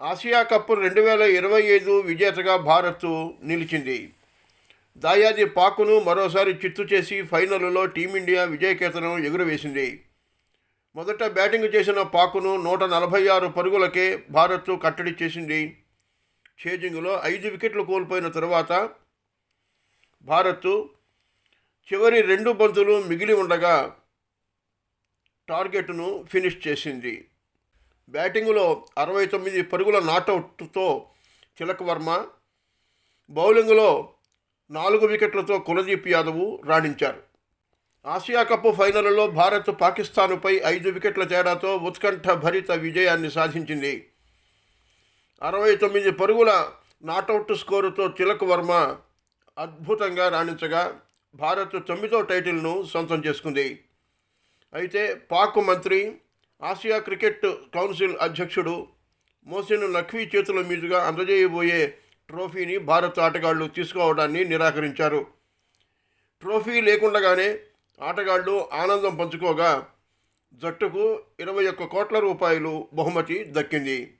Asia cup రెండు వేల ఇరవై ఐదు విజేతగా భారత్ నిలిచింది. దాయాది పాకును మరోసారి చిత్తు చేసి ఫైనల్లో టీమిండియా విజయకేతనం ఎగురవేసింది. మొదట బ్యాటింగ్ చేసిన పాకును నూట నలభై ఆరు పరుగులకే భారత్ కట్టడి చేసింది. ఛేజింగ్లో ఐదు వికెట్లు కోల్పోయిన తర్వాత భారత్ చివరి రెండు బంతులు మిగిలి ఉండగా టార్గెట్ను ఫినిష్ చేసింది. బ్యాటింగులో అరవై తొమ్మిది పరుగుల నాటౌట్తో తిలక్ వర్మ బౌలింగ్లో నాలుగు వికెట్లతో కులదీప్ యాదవ్ రాణించారు. ఆసియా కప్ ఫైనల్లో భారత్ పాకిస్తాన్పై ఐదు వికెట్ల తేడాతో ఉత్కంఠ భరిత విజయాన్ని సాధించింది. అరవై తొమ్మిది పరుగుల నాటౌట్ స్కోరుతో తిలక్ వర్మ అద్భుతంగా రాణించగా భారత్ తొమ్మిదో టైటిల్ను సొంతం చేసుకుంది. అయితే పాక్ మంత్రి ఆసియా క్రికెట్ కౌన్సిల్ అధ్యక్షుడు మోసిన్ నఖ్వీ చేతుల మీదుగా అందజేయబోయే ట్రోఫీని భారత ఆటగాళ్ళు తీసుకోవడాన్ని నిరాకరించారు. ట్రోఫీ లేకుండగానే ఆటగాళ్ళు ఆనందం పంచుకోగా జట్టుకు ఇరవై ఒక్క కోట్ల రూపాయలు బహుమతి దక్కింది.